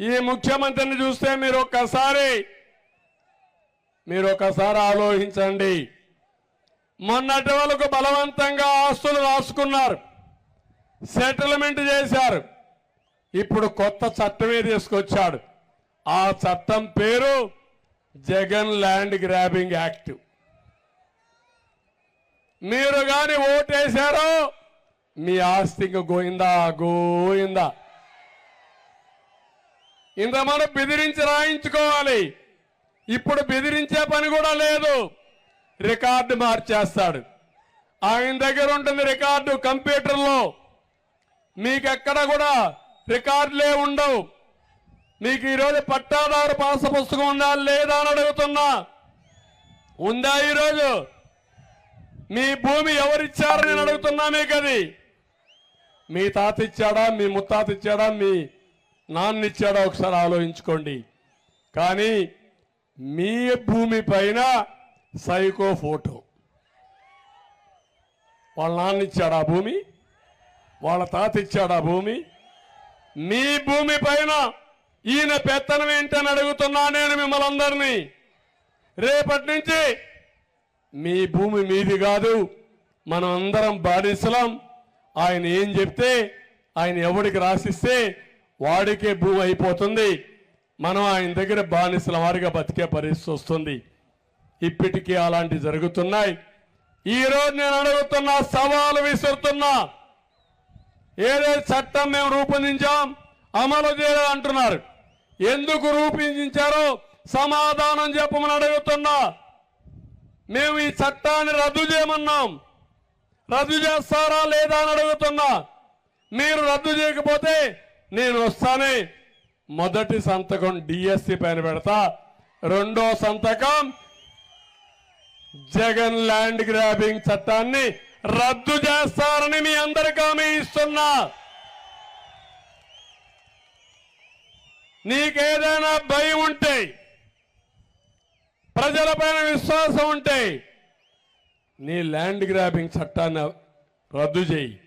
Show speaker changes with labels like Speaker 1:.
Speaker 1: ఈ ముఖ్యమంత్రిని చూస్తే మీరు ఒక్కసారి మీరు ఒకసారి ఆలోచించండి. మొన్నటి వరకు బలవంతంగా ఆస్తులు రాసుకున్నారు. సెటిల్మెంట్ చేశారు. ఇప్పుడు కొత్త చట్టమే తీసుకొచ్చాడు. ఆ చట్టం పేరు జగన్ ల్యాండ్ గ్రాబింగ్ యాక్ట్. మీరు కానీ ఓటేశారో మీ ఆస్తి ఇంక గోయిందా? గోయిందా? ఇంత మనం బెదిరించి రాయించుకోవాలి. ఇప్పుడు బెదిరించే పని కూడా లేదు. రికార్డు మార్చేస్తాడు. ఆయన దగ్గర ఉంటుంది రికార్డు కంప్యూటర్లో. మీకెక్కడ కూడా రికార్డులే ఉండవు. మీకు ఈరోజు పట్టాదారు పాస పుస్తకం ఉందా లేదా అని అడుగుతున్నా. ఉందా ఈరోజు? మీ భూమి ఎవరిచ్చారని అడుగుతున్నా మీకు అది మీ తాత ఇచ్చాడా? మీ ముత్తాత ఇచ్చాడా? మీ నాన్నిచ్చాడో ఒకసారి ఆలోచించుకోండి. కానీ మీ భూమి పైన సైకో ఫోటో. వాళ్ళ నాన్న ఇచ్చాడా భూమి వాళ్ళ తాత ఇచ్చాడా భూమి. మీ భూమి పైన ఈయన పెత్తనం ఏంటని అడుగుతున్నా నేను మిమ్మల్ని అందరినీ. రేపటి నుంచి మీ భూమి మీది కాదు మనం అందరం బాధిసలం ఆయన ఏం చెప్తే ఆయన ఎవడికి రాసిస్తే వాడికే భూమి అయిపోతుంది. మనం ఆయన దగ్గర బానిసల వారిగా బతికే పరిస్థితి వస్తుంది. ఇప్పటికీ అలాంటివి జరుగుతున్నాయి. ఈ రోజు నేను అడుగుతున్నా సవాలు విసురుతున్నా ఏదైతే చట్టం మేము రూపొందించాం అమలు చేయలేదు అంటున్నారు. ఎందుకు రూపొందించారో సమాధానం చెప్పమని అడుగుతున్నా మేము ఈ చట్టాన్ని రద్దు చేయమన్నాం. రద్దు చేస్తారా లేదా అని అడుగుతున్నా మీరు రద్దు చేయకపోతే నేను వస్తానే. మొదటి సంతకం డిఎస్సి పైన పెడతా. రెండో సంతకం జగన్ ల్యాండ్ గ్రాబింగ్ చట్టాన్ని రద్దు చేస్తారని మీ అందరికీ హామీ ఇస్తున్నా. నీకేదైనా భయం ఉంటే ప్రజలపైన విశ్వాసం ఉంటే నీ ల్యాండ్ గ్రాబింగ్ చట్టాన్ని రద్దు చేయి.